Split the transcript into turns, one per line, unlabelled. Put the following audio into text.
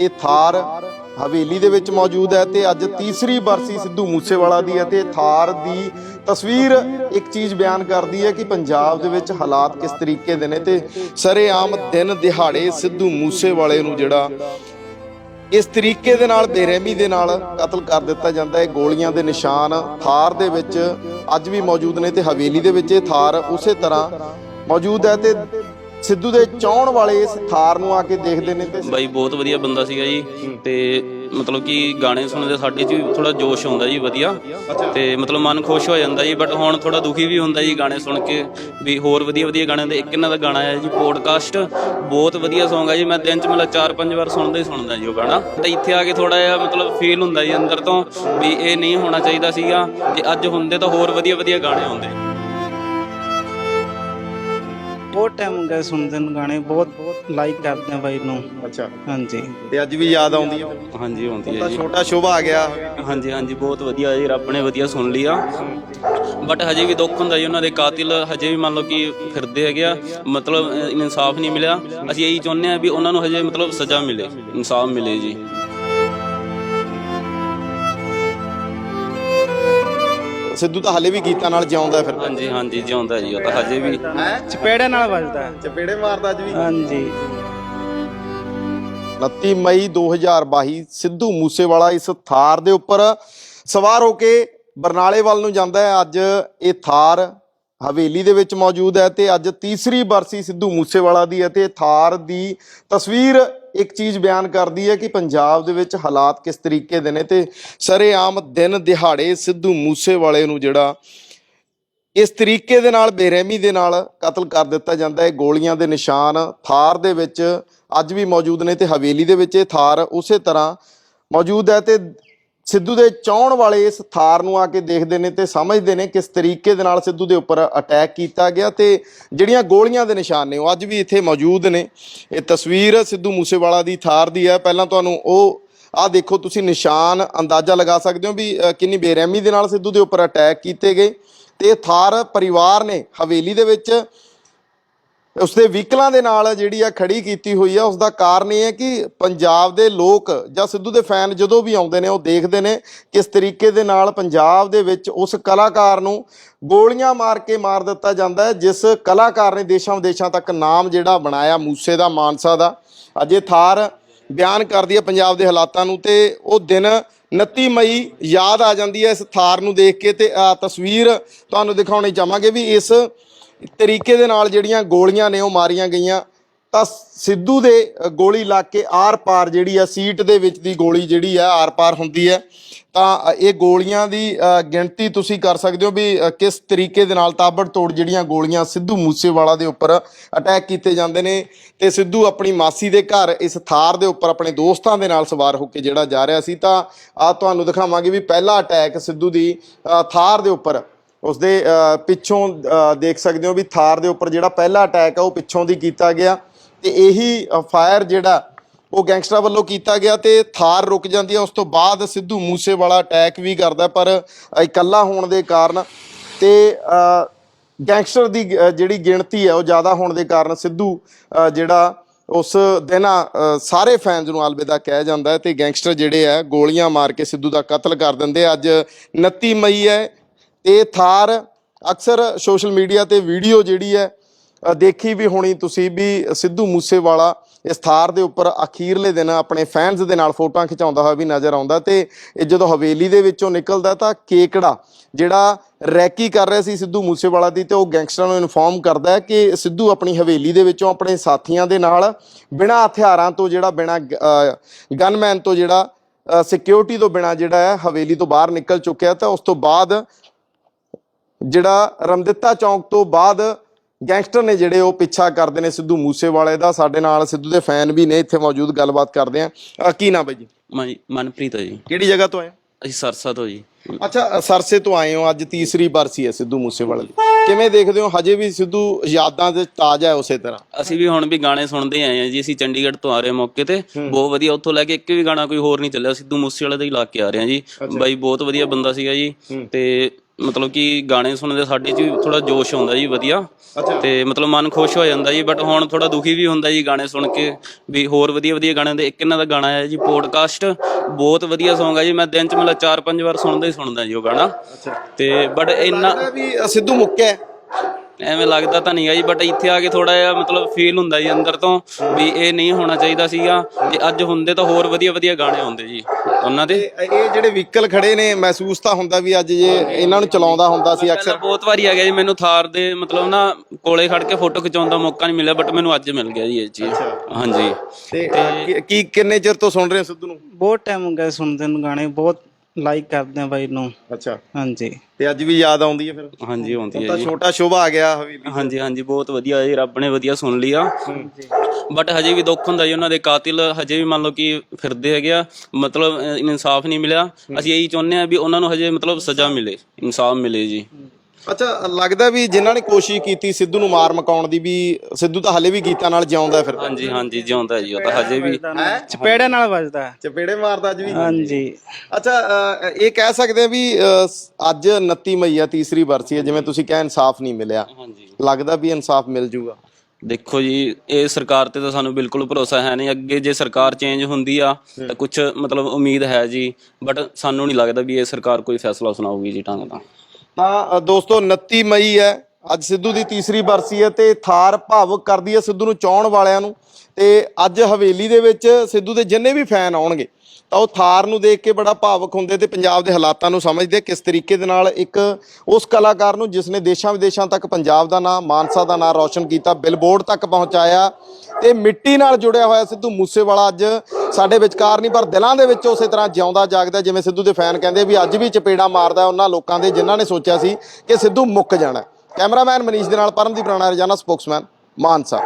ਇਹ ਥਾਰ ਹਵੇਲੀ ਦੇ ਵਿੱਚ ਮੌਜੂਦ ਹੈ ਤੇ ਅੱਜ ਤੀਸਰੀ ਬਰਸੀ ਸਿੱਧੂ ਮੂਸੇਵਾਲਾ ਦੀ ਹੈ ਤੇ ਥਾਰ ਦੀ ਤਸਵੀਰ ਇੱਕ ਚੀਜ਼ ਬਿਆਨ ਕਰਦੀ ਹੈ ਕਿ ਪੰਜਾਬ ਦੇ ਵਿੱਚ ਹਾਲਾਤ ਕਿਸ ਤਰੀਕੇ ਦੇ ਨੇ ਤੇ ਸਰੇਆਮ ਦਿਨ ਦਿਹਾੜੇ ਸਿੱਧੂ ਮੂਸੇਵਾਲੇ ਨੂੰ ਜਿਹੜਾ ਇਸ ਤਰੀਕੇ ਦੇ ਨਾਲ, ਬੇਰਹਿਮੀ ਦੇ ਨਾਲ ਕਤਲ ਕਰ ਦਿੱਤਾ ਜਾਂਦਾ ਹੈ। ਗੋਲੀਆਂ ਦੇ ਨਿਸ਼ਾਨ ਥਾਰ ਦੇ ਵਿੱਚ ਅੱਜ ਵੀ ਮੌਜੂਦ ਨੇ ਤੇ ਹਵੇਲੀ ਦੇ ਵਿੱਚ ਇਹ ਥਾਰ ਉਸੇ ਤਰ੍ਹਾਂ ਮੌਜੂਦ ਹੈ ਤੇ ਸਿੱਧੂ ਦੇ ਚਾਹਣ ਵਾਲੇ ਇਸ ਥਾਰ ਨੂੰ ਆ ਕੇ ਦੇਖਦੇ ਨੇ ਤੇ
ਬਾਈ ਬਹੁਤ ਵਧੀਆ ਬੰਦਾ ਸੀਗਾ ਜੀ ਤੇ ਮਤਲਬ ਕਿ ਗਾਣੇ ਸੁਣਦੇ ਸਾਡੇ 'ਚ ਵੀ ਥੋੜਾ ਜੋਸ਼ ਆਉਂਦਾ ਜੀ ਵਧੀਆ ਤੇ ਮਤਲਬ ਮਨ ਖੁਸ਼ ਹੋ ਜਾਂਦਾ ਜੀ ਬਟ ਹੁਣ ਥੋੜਾ ਦੁਖੀ ਵੀ ਹੁੰਦਾ ਜੀ ਗਾਣੇ ਸੁਣ ਕੇ ਵੀ ਹੋਰ ਵਧੀਆ ਵਧੀਆ ਗਾਣੇ ਦੇ ਇੱਕ ਇਹਨਾਂ ਦਾ ਗਾਣਾ ਹੈ ਜੀ ਪੋਡਕਾਸਟ ਬਹੁਤ ਵਧੀਆ Song ਹੈ ਜੀ ਮੈਂ ਦਿਨ 'ਚ ਮਤਲਬ 4-5 ਵਾਰ ਸੁਣਦਾ ਹੀ ਸੁਣਦਾ ਜੀ ਉਹ ਗਾਣਾ। ਤੇ ਇੱਥੇ ਆ ਕੇ ਥੋੜਾ ਜਿਹਾ ਮਤਲਬ ਫੀਲ ਹੁੰਦਾ ਜੀ ਅੰਦਰ ਤੋਂ ਵੀ ਇਹ ਨਹੀਂ ਹੋਣਾ ਚਾਹੀਦਾ ਸੀਗਾ ਜੇ ਅੱਜ ਹੁੰਦੇ ਤਾਂ ਹੋਰ ਵਧੀਆ ਵਧੀਆ ਗਾਣੇ ਆਉਂਦੇ।
ਬਹੁਤ ਟਾਈਮ ਹੋ ਗਿਆ ਸੁਣਦੇ ਨੂੰ ਗਾਣੇ ਬਹੁਤ ਬਹੁਤ ਲਾਈਕ ਕਰਦੇ ਆ ਬਾਈ ਨੂੰ।
ਅੱਛਾ।
ਹਾਂਜੀ।
ਤੇ ਅੱਜ ਵੀ ਯਾਦ ਆਉਂਦੀ ਹੈ
ਹਾਂਜੀ ਆਉਂਦੀ ਹੈ
ਤਾਂ
ਜੀ।
ਛੋਟਾ ਸ਼ੁਭ ਆ ਗਿਆ।
ਹਾਂਜੀ ਹਾਂਜੀ ਬਹੁਤ ਵਧੀਆ ਜੀ ਰੱਬ ਨੇ ਵਧੀਆ ਸੁਣ ਲਿਆ ਬਟ ਹਜੇ ਵੀ ਦੁੱਖ ਹੁੰਦਾ ਜੀ ਉਹਨਾਂ ਦੇ ਕਾਤਿਲ ਹਜੇ ਵੀ ਮੰਨ ਲਓ ਕਿ ਫਿਰਦੇ ਹੈਗੇ ਆ। ਮਤਲਬ ਅਹ, ਇਨਸਾਫ ਨਹੀਂ ਮਿਲਿਆ। ਅਸੀਂ ਇਹੀ ਚਾਹੁੰਦੇ ਆ ਵੀ ਉਹਨਾਂ ਨੂੰ ਹਜੇ ਮਤਲਬ ਸਜ਼ਾ ਮਿਲੇ ਇਨਸਾਫ ਮਿਲੇ ਜੀ।
ਸਿੱਧੂ ਤਾਂ ਹਲੇ ਵੀ ਗੀਤਾਂ ਨਾਲ ਜਿਉਂਦਾ ਫਿਰ।
ਹਾਂਜੀ ਹਾਂਜੀ ਜਿਉਂਦਾ ਜੀ ਉਹ ਤਾਂ ਹਜੇ ਵੀ।
ਚਪੇੜੇ ਨਾਲ ਵੱਜਦਾ। ਹੈ।
ਚਪੇੜੇ ਮਾਰਦਾ ਅੱਜ ਵੀ।
ਹਾਂਜੀ।
29 ਮਈ 2022 ਸਿੱਧੂ ਮੂਸੇਵਾਲਾ ਇਸ ਥਾਰ ਦੇ ਉੱਪਰ ਸਵਾਰ ਹੋ ਕੇ ਬਰਨਾਲੇ ਵੱਲ ਨੂੰ ਜਾਂਦਾ ਹੈ। ਅੱਜ ਇਹ ਥਾਰ ਹਵੇਲੀ ਦੇ ਵਿੱਚ ਮੌਜੂਦ ਹੈ ਤੇ ਅੱਜ ਤੀਸਰੀ ਬਰਸੀ ਸਿੱਧੂ ਮੂਸੇਵਾਲਾ ਦੀ ਹੈ ਤੇ ਥਾਰ ਦੀ ਤਸਵੀਰ ਇੱਕ ਚੀਜ਼ ਬਿਆਨ ਕਰਦੀ ਹੈ ਕਿ ਪੰਜਾਬ ਦੇ ਵਿੱਚ ਹਾਲਾਤ ਕਿਸ ਤਰੀਕੇ ਦੇ ਨੇ ਤੇ ਸਰੇਆਮ ਦਿਨ ਦਿਹਾੜੇ ਸਿੱਧੂ ਮੂਸੇਵਾਲੇ ਨੂੰ ਜਿਹੜਾ ਇਸ ਤਰੀਕੇ ਦੇ ਨਾਲ, ਬੇਰਹਿਮੀ ਦੇ ਨਾਲ ਕਤਲ ਕਰ ਦਿੱਤਾ ਜਾਂਦਾ ਹੈ। ਗੋਲੀਆਂ ਦੇ ਨਿਸ਼ਾਨ ਥਾਰ ਦੇ ਵਿੱਚ ਅੱਜ ਵੀ ਮੌਜੂਦ ਨੇ ਤੇ ਹਵੇਲੀ ਦੇ ਵਿੱਚ ਇਹ ਥਾਰ ਉਸੇ ਤਰ੍ਹਾਂ ਮੌਜੂਦ ਹੈ ਤੇ ਸਿੱਧੂ ਦੇ ਚਾਹਣ ਵਾਲੇ ਇਸ ਥਾਰ ਨੂੰ ਆ ਕੇ ਦੇਖਦੇ ਨੇ ਤੇ ਸਮਝਦੇ ਨੇ ਕਿਸ ਤਰੀਕੇ ਦੇ ਨਾਲ ਸਿੱਧੂ ਦੇ ਉੱਪਰ ਅਟੈਕ ਕੀਤਾ ਗਿਆ ਤੇ ਜਿਹੜੀਆਂ ਗੋਲੀਆਂ ਦੇ ਨਿਸ਼ਾਨ ਨੇ ਉਹ ਅੱਜ ਵੀ ਇੱਥੇ ਮੌਜੂਦ ਨੇ। ਇਹ ਤਸਵੀਰ ਸਿੱਧੂ ਮੂਸੇਵਾਲਾ ਦੀ ਥਾਰ ਦੀ ਹੈ। ਪਹਿਲਾਂ ਤੁਹਾਨੂੰ ਉਹ ਆਹ ਦੇਖੋ, ਤੁਸੀਂ ਨਿਸ਼ਾਨ ਅੰਦਾਜ਼ਾ ਲਗਾ ਸਕਦੇ ਹੋ ਵੀ ਕਿੰਨੀ ਬੇਰਹਿਮੀ ਦੇ ਨਾਲ ਸਿੱਧੂ ਦੇ ਉੱਪਰ ਅਟੈਕ ਕੀਤੇ ਗਏ ਤੇ ਇਹ ਥਾਰ ਪਰਿਵਾਰ ਨੇ ਹਵੇਲੀ ਦੇ ਵਿੱਚ ਉਸਦੇ ਵਹੀਕਲਾਂ ਦੇ ਨਾਲ ਜਿਹੜੀ ਆ ਖੜੀ ਕੀਤੀ ਹੋਈ ਆ ਉਸ ਦਾ ਕਾਰਨ ਇਹ ਹੈ ਕਿ ਪੰਜਾਬ ਦੇ ਲੋਕ ਜਾਂ ਸਿੱਧੂ ਦੇ ਫੈਨ ਜਦੋਂ ਵੀ ਆਉਂਦੇ ਨੇ, ਉਹ ਦੇਖਦੇ ਨੇ ਕਿਸ ਤਰੀਕੇ ਦੇ ਨਾਲ ਪੰਜਾਬ ਦੇ ਵਿੱਚ ਉਸ ਕਲਾਕਾਰ ਨੂੰ ਗੋਲੀਆਂ ਮਾਰ ਕੇ ਮਾਰ ਦਿੱਤਾ ਜਾਂਦਾ ਹੈ, ਜਿਸ ਕਲਾਕਾਰ ਨੇ ਦੇਸ਼ਾਂ ਵਿਦੇਸ਼ਾਂ ਤੱਕ ਨਾਮ ਜਿਹੜਾ ਬਣਾਇਆ, ਮੂਸੇ ਦਾ, ਮਾਨਸਾ ਦਾ। ਅਜੇ ਥਾਰ ਬਿਆਨ ਕਰਦੀ ਹੈ ਪੰਜਾਬ ਦੇ ਹਾਲਾਤਾਂ ਨੂੰ ਤੇ ਉਹ ਦਿਨ 29 ਮਈ ਯਾਦ ਆ ਜਾਂਦੀ ਹੈ ਇਸ ਥਾਰ ਨੂੰ ਦੇਖ ਕੇ ਤੇ ਤਸਵੀਰ ਤੁਹਾਨੂੰ ਦਿਖਾਉਣੀ ਚਾਹਾਂਗੇ ਵੀ ਇਸ ਤਰੀਕੇ ਦੇ ਨਾਲ ਜਿਹੜੀਆਂ ਗੋਲੀਆਂ ਨੇ ਉਹ ਮਾਰੀਆਂ ਗਈਆਂ, ਤਾਂ ਸਿੱਧੂ ਦੇ ਗੋਲੀ ਲੱਗ ਕੇ ਆਰ-ਪਾਰ ਜਿਹੜੀ ਆ, ਸੀਟ ਦੇ ਵਿੱਚ ਦੀ ਗੋਲੀ ਜਿਹੜੀ ਆ ਆਰ-ਪਾਰ ਹੁੰਦੀ ਹੈ। ਤਾਂ ਇਹ ਗੋਲੀਆਂ ਦੀ ਗਿਣਤੀ ਤੁਸੀਂ ਕਰ ਸਕਦੇ ਹੋ ਵੀ ਕਿਸ ਤਰੀਕੇ ਦੇ ਨਾਲ ਤਾਬੜਤੋੜ ਜਿਹੜੀਆਂ ਗੋਲੀਆਂ ਸਿੱਧੂ ਮੂਸੇਵਾਲਾ ਦੇ ਉੱਪਰ ਅਟੈਕ ਕੀਤੇ ਜਾਂਦੇ ਨੇ ਤੇ ਸਿੱਧੂ ਆਪਣੀ ਮਾਸੀ ਦੇ ਘਰ ਇਸ ਥਾਰ ਦੇ ਉੱਪਰ ਆਪਣੇ ਦੋਸਤਾਂ ਦੇ ਨਾਲ ਸਵਾਰ ਹੋ ਕੇ ਜਿਹੜਾ ਜਾ ਰਿਹਾ ਸੀ। ਤਾਂ ਆ ਤੁਹਾਨੂੰ ਦਿਖਾਵਾਂਗੇ ਵੀ ਪਹਿਲਾ ਅਟੈਕ ਸਿੱਧੂ ਦੀ ਥਾਰ ਦੇ ਉੱਪਰ ਉਸਦੇ ਪਿੱਛੋਂ ਦੇਖ ਸਕਦੇ ਹੋ ਵੀ ਥਾਰ ਦੇ ਉੱਪਰ ਜਿਹੜਾ ਪਹਿਲਾ ਅਟੈਕ ਆ ਉਹ ਪਿੱਛੋਂ ਦੀ ਕੀਤਾ ਗਿਆ। ਤੇ ਇਹੀ ਫਾਇਰ ਜਿਹੜਾ ਉਹ ਗੈਂਗਸਟਰਾਂ ਵੱਲੋਂ ਕੀਤਾ ਗਿਆ ਤੇ ਥਾਰ ਰੁਕ ਜਾਂਦੀ ਹੈ ਉਸ ਤੋਂ ਬਾਅਦ ਸਿੱਧੂ ਮੂਸੇਵਾਲਾ ਅਟੈਕ ਵੀ ਕਰਦਾ ਪਰ ਇਕੱਲਾ ਹੋਣ ਦੇ ਕਾਰਨ ਤੇ ਗੈਂਗਸਟਰ ਦੀ ਅ, ਜਿਹੜੀ ਗਿਣਤੀ ਹੈ ਉਹ ਜ਼ਿਆਦਾ ਹੋਣ ਦੇ ਕਾਰਨ ਸਿੱਧੂ ਜਿਹੜਾ ਉਸ ਦਿਨ ਸਾਰੇ ਫੈਨਸ ਨੂੰ ਅਲਵਿਦਾ ਕਹਿ ਜਾਂਦਾ ਹੈ ਤੇ ਗੈਂਗਸਟਰ ਜਿਹੜੇ ਆ ਗੋਲੀਆਂ ਮਾਰ ਕੇ ਸਿੱਧੂ ਦਾ ਕਤਲ ਕਰ ਦਿੰਦੇ ਅੱਜ 29 ਮਈ ਹੈ ਇਹ ਥਾਰ ਅਕਸਰ ਸੋਸ਼ਲ ਮੀਡੀਆ ਤੇ ਵੀਡੀਓ ਜਿਹੜੀ ਹੈ ਦੇਖੀ ਵੀ ਹੋਣੀ। ਤੁਸੀਂ ਵੀ ਸਿੱਧੂ ਮੂਸੇਵਾਲਾ ਇਸ ਥਾਰ ਦੇ ਉੱਪਰ ਅਖੀਰਲੇ ਦਿਨ ਆਪਣੇ ਫੈਨਸ ਦੇ ਨਾਲ ਫੋਟੋਆਂ ਖਿਚਾਉਂਦਾ ਹੋਇਆ ਵੀ ਨਜ਼ਰ ਆਉਂਦਾ ਤੇ ਇਹ ਜਦੋਂ ਹਵੇਲੀ ਦੇ ਵਿੱਚੋਂ ਨਿਕਲਦਾ ਤਾਂ ਕੇਕੜਾ ਜਿਹੜਾ ਰੈਕੀ ਕਰ ਰਿਹਾ ਸੀ ਸਿੱਧੂ ਮੂਸੇਵਾਲਾ ਦੀ ਤੇ ਉਹ ਗੈਂਗਸਟਰਾਂ ਨੂੰ ਇਨਫੋਰਮ ਕਰਦਾ ਹੈ ਕਿ ਸਿੱਧੂ ਆਪਣੀ ਹਵੇਲੀ ਦੇ ਵਿੱਚੋਂ ਆਪਣੇ ਸਾਥੀਆਂ ਦੇ ਨਾਲ ਬਿਨਾਂ ਹਥਿਆਰਾਂ ਤੋਂ ਜਿਹੜਾ, ਬਿਨਾਂ ਗਨਮੈਨ ਤੋਂ ਜਿਹੜਾ ਸਿਕਿਉਰਿਟੀ ਤੋਂ ਬਿਨਾਂ ਜਿਹੜਾ ਹੈ, ਹਵੇਲੀ ਤੋਂ ਬਾਹਰ ਨਿਕਲ ਚੁੱਕਿਆ ਤਾਂ ਉਸ ਤੋਂ ਬਾਅਦ ਜਿਹੜਾ ਰਮਦਿੱਤਾ ਚੌਂਕ ਤੋਂ ਬਾਅਦ ਗੈਂਗਸਟਰ ਨੇ ਜਿਹੜੇ ਉਹ ਪਿੱਛਾ ਕਰਦੇ ਨੇ ਸਿੱਧੂ ਮੂਸੇਵਾਲੇ ਦਾ ਸਾਡੇ ਨਾਲ ਸਿੱਧੂ ਦੇ ਫੈਨ ਵੀ ਨੇ ਇੱਥੇ ਮੌਜੂਦ ਗੱਲਬਾਤ ਕਰਦੇ ਆ ਕੀ ਨਾਮ ਹੈ ਜੀ?
ਮਨ- ਮਨਪ੍ਰੀਤ ਹੈ ਜੀ।
ਕਿਹੜੀ ਜਗ੍ਹਾ ਤੋਂ ਆਏ
ਅਸੀਂ ਸਰਸਾ ਤੋਂ ਜੀ।
ਅੱਛਾ ਸਰਸੇ ਤੋਂ ਆਏ ਹੋ ਅੱਜ ਤੀਸਰੀ ਬਰਸੀ ਹੈ ਸਿੱਧੂ ਮੂਸੇਵਾਲੇ ਦੀ। ਕਿਵੇਂ ਦੇਖਦੇ ਹੋ? ਹਜੇ ਵੀ ਸਿੱਧੂ ਯਾਦਾਂ ਦੇ ਤਾਜ਼ਾ ਹੈ ਉਸੇ ਤਰ੍ਹਾਂ?
ਅਸੀਂ ਵੀ ਹੁਣ ਵੀ ਗਾਣੇ ਸੁਣਦੇ ਆਏ ਆ ਜੀ। ਅਸੀਂ ਚੰਡੀਗੜ੍ਹ ਤੋਂ ਆ ਰਹੇ ਹਾਂ ਮੌਕੇ ਤੇ। ਬਹੁਤ ਵਧੀਆ ਉੱਥੋਂ ਲੈ ਕੇ ਇੱਕ ਵੀ ਗਾਣਾ ਕੋਈ ਹੋਰ ਨਹੀਂ ਚੱਲਿਆ। ਸਿੱਧੂ ਮੂਸੇ ਵਾਲੇ ਦਾ ਹੀ ਲਾ ਕੇ ਆ ਰਹੇ ਹਾਂ ਜੀ। ਬਾਈ ਬਹੁਤ ਵਧੀਆ ਬੰਦਾ ਸੀਗਾ ਜੀ। ਤੇ ਮਤਲਬ ਕਿ ਗਾਣੇ ਸੁਣਦੇ ਸਾਡੇ 'ਚ ਥੋੜਾ ਜੋਸ਼ ਆਉਂਦਾ ਜੀ ਵਧੀਆ। ਤੇ ਮਤਲਬ ਮਨ ਖੁਸ਼ ਹੋ ਜਾਂਦਾ ਜੀ ਬਟ ਹੁਣ ਥੋੜਾ ਦੁਖੀ ਵੀ ਹੁੰਦਾ ਜੀ ਗਾਣੇ ਸੁਣ ਕੇ। ਵੀ ਹੋਰ ਵਧੀਆ ਵਧੀਆ ਗਾਣੇ ਦੇ ਇੱਕ ਇਹਨਾਂ ਦਾ ਗਾਣਾ ਹੈ ਜੀ ਪੋਡਕਾਸਟ ਬਹੁਤ ਵਧੀਆ Song ਹੈ ਜੀ ਮੈਂ ਦਿਨ 'ਚ ਮਤਲਬ 4-5 ਵਾਰ ਸੁਣਦਾ ਹੀ ਸੁਣਦਾ ਜੀ ਉਹ ਗਾਣਾ। ਤੇ ਬਟ ਇੰਨਾ
ਵੀ ਸਿੱਧੂ ਮੁੱਕਿਆ।
ਐਵੇਂ ਲੱਗਦਾ ਤਾਂ ਨਹੀਂ ਆ ਜੀ ਬਟ ਇੱਥੇ ਆ ਕੇ ਥੋੜਾ ਜਿਹਾ ਮਤਲਬ ਫੀਲ ਹੁੰਦਾ ਜੀ ਅੰਦਰ ਤੋਂ ਵੀ ਇਹ ਨਹੀਂ ਹੋਣਾ ਚਾਹੀਦਾ ਸੀਗਾ। ਜੇ ਅੱਜ ਹੁੰਦੇ ਤਾਂ ਹੋਰ ਵਧੀਆ ਵਧੀਆ ਗਾਣੇ ਹੁੰਦੇ ਜੀ ਉਹਨਾਂ ਦੇ।
ਤੇ ਇਹ ਜਿਹੜੇ ਵਹੀਕਲ ਖੜੇ ਨੇ ਮਹਿਸੂਸ ਤਾਂ ਹੁੰਦਾ ਵੀ ਅੱਜ ਜੇ ਇਹਨਾਂ ਨੂੰ ਚਲਾਉਂਦਾ ਹੁੰਦਾ ਸੀ ਅਕਸਰ।
ਬਹੁਤ ਵਾਰੀ ਆ ਗਿਆ ਜੀ ਮੈਨੂੰ ਥਾਰ ਦੇ ਮਤਲਬ ਨਾ ਕੋਲੇ ਖੜ ਕੇ ਫੋਟੋ ਖਿਚਾਉਣ ਦਾ ਮੌਕਾ ਨਹੀਂ ਮਿਲਿਆ ਬਟ ਮੈਨੂੰ ਅੱਜ ਮਿਲ ਗਿਆ ਜੀ ਇਹ ਚੀਜ਼। ਹਾਂਜੀ।
ਤੇ ਕੀ- ਕੀ ਕਿੰਨੇ ਚਿਰ ਤੋਂ ਸੁਣ ਰਹੇ ਹੋ ਸਿੱਧੂ ਨੂੰ?
ਬਹੁਤ ਟਾਈਮ ਹੋ ਗਿਆ ਸੁਣਦੇ ਨੂੰ ਗਾਣੇ ਬਹੁਤ ਲਾਈਕ ਕਰਦੇ ਆ ਬਾਈ ਨੂੰ।
ਅੱਛਾ।
ਹਾਂਜੀ।
ਤੇ ਅੱਜ ਵੀ ਯਾਦ ਆਉਂਦੀ ਹੈ ਫਿਰ?
ਹਾਂਜੀ ਆਉਂਦੀ ਹੈ
ਤਾਂ
ਜੀ।
ਛੋਟਾ ਸ਼ੋਭਾ ਆ ਗਿਆ ਹਵੇਲੀ
ਹਾਂਜੀ ਹਾਂਜੀ ਬਹੁਤ ਵਧੀਆ ਜੀ ਰੱਬ ਨੇ ਵਧੀਆ ਸੁਣ ਲਿਆ ਬਟ ਹਜੇ ਵੀ ਦੁੱਖ ਹੁੰਦਾ ਜੀ ਉਹਨਾਂ ਦੇ ਕਾਤਿਲ ਹਜੇ ਵੀ ਮੰਨ ਲਓ ਕਿ ਫਿਰਦੇ ਹੈਗੇ ਆ। ਮਤਲਬ ਅਹ, ਇਨਸਾਫ ਨਹੀਂ ਮਿਲਿਆ। ਅਸੀਂ ਇਹੀ ਚਾਹੁੰਦੇ ਆ ਵੀ ਉਹਨਾਂ ਨੂੰ ਹਜੇ ਮਤਲਬ ਸਜ਼ਾ ਮਿਲੇ ਇਨਸਾਫ ਮਿਲੇ ਜੀ।
ਅੱਛਾ ਲੱਗਦਾ ਵੀ ਜਿਨ੍ਹਾਂ ਨੇ ਕੋਸ਼ਿਸ਼ ਕੀਤੀ ਸਿੱਧੂ ਨੂੰ ਮਾਰ ਮਕਾਉਣ ਦੀ ਵੀ ਸਿੱਧੂ ਤਾਂ ਹਲੇ ਵੀ ਗੀਤਾਂ ਨਾਲ ਜਿਉਂਦਾ ਫਿਰ।
ਹਾਂਜੀ ਹਾਂਜੀ ਜਿਉਂਦਾ ਜੀ ਉਹ ਤਾਂ ਹਜੇ ਵੀ।
ਚਪੇੜੇ ਨਾਲ ਵੱਜਦਾ ਹੈ।
ਚਪੇੜੇ ਮਾਰਦਾ ਅੱਜ ਵੀ?
ਹਾਂਜੀ।
ਅੱਛਾ ਅ, ਇਹ ਕਹਿ ਸਕਦੇ ਆ ਵੀ ਅ, ਅੱਜ 29 ਮਈ ਆ ਤੀਸਰੀ ਬਰਸੀ ਹੈ ਜਿਵੇਂ ਤੁਸੀਂ ਕਿਹਾ ਇਨਸਾਫ ਨਹੀਂ ਮਿਲਿਆ।
ਹਾਂਜੀ।
ਲੱਗਦਾ ਵੀ ਇਨਸਾਫ ਮਿਲ ਜੂਗਾ?
ਦੇਖੋ ਜੀ ਇਹ ਸਰਕਾਰ ਤੇ ਤਾਂ ਸਾਨੂੰ ਬਿਲਕੁਲ ਭਰੋਸਾ ਹੈ ਨਹੀਂ। ਅੱਗੇ ਜੇ ਸਰਕਾਰ ਚੇਂਜ ਹੁੰਦੀ ਆ ਤਾਂ ਕੁਝ ਮਤਲਬ ਉਮੀਦ ਹੈ ਜੀ। ਬਟ ਸਾਨੂੰ ਨਹੀਂ ਲੱਗਦਾ ਵੀ ਇਹ ਸਰਕਾਰ ਕੋਈ ਫੈਸਲਾ ਸੁਣਾਊਗੀ ਜੀ ਢੰਗ ਦਾ
ਤਾਂ ਦੋਸਤੋ 29 ਮਈ ਹੈ। ਅੱਜ ਸਿੱਧੂ ਦੀ ਤੀਸਰੀ ਬਰਸੀ ਹੈ ਤੇ ਥਾਰ ਭਾਵੁਕ ਕਰਦੀ ਹੈ ਸਿੱਧੂ ਨੂੰ ਚਾਹਣ ਵਾਲਿਆਂ ਨੂੰ। ਤੇ ਅੱਜ ਹਵੇਲੀ ਦੇ ਵਿੱਚ ਸਿੱਧੂ ਦੇ ਜਿੰਨੇ ਵੀ ਫੈਨ ਆਉਣਗੇ, ਤਾਂ ਉਹ ਥਾਰ ਨੂੰ ਦੇਖ ਕੇ ਬੜਾ ਭਾਵੁਕ ਹੁੰਦੇ ਤੇ ਪੰਜਾਬ ਦੇ ਹਾਲਾਤਾਂ ਨੂੰ ਸਮਝਦੇ ਕਿਸ ਤਰੀਕੇ ਦੇ ਨਾਲ ਇੱਕ ਉਸ ਕਲਾਕਾਰ ਨੂੰ ਜਿਸ ਨੇ ਦੇਸ਼ਾਂ ਵਿਦੇਸ਼ਾਂ ਤੱਕ ਪੰਜਾਬ ਦਾ ਨਾਮ ਮਾਨਸਾ ਦਾ ਨਾਮ ਰੌਸ਼ਨ ਕੀਤਾ, ਬਿਲਬੋਰਡ ਤੱਕ ਪਹੁੰਚਾਇਆ ਤੇ ਮਿੱਟੀ ਨਾਲ ਜੁੜਿਆ ਹੋਇਆ ਸਿੱਧੂ ਮੂਸੇਵਾਲਾ ਅੱਜ ਸਾਡੇ ਵਿਚਕਾਰ ਨਹੀਂ, ਪਰ ਦਿਲਾਂ ਦੇ ਵਿੱਚ ਉਸੇ ਤਰ੍ਹਾਂ ਜਿਉਂਦਾ ਜਾਗਦਾ ਜਿਵੇਂ ਸਿੱਧੂ ਦੇ ਫੈਨ ਕਹਿੰਦੇ ਵੀ ਅੱਜ ਵੀ ਚਪੇੜਾ ਮਾਰਦਾ ਉਹਨਾਂ ਲੋਕਾਂ ਦੇ, ਜਿਨ੍ਹਾਂ ਨੇ ਸੋਚਿਆ ਸੀ ਕਿ ਸਿੱਧੂ ਮੁੱਕ ਜਾਣਾ ਕੈਮਰਾਮੈਨ ਮਨੀਸ਼ ਦੇ ਨਾਲ ਪਰਮਦੀਪ ਰਾਣਾ ਰਜਾਨਾ ਸਪੋਕਸਮੈਨ ਮਾਨਸਾ।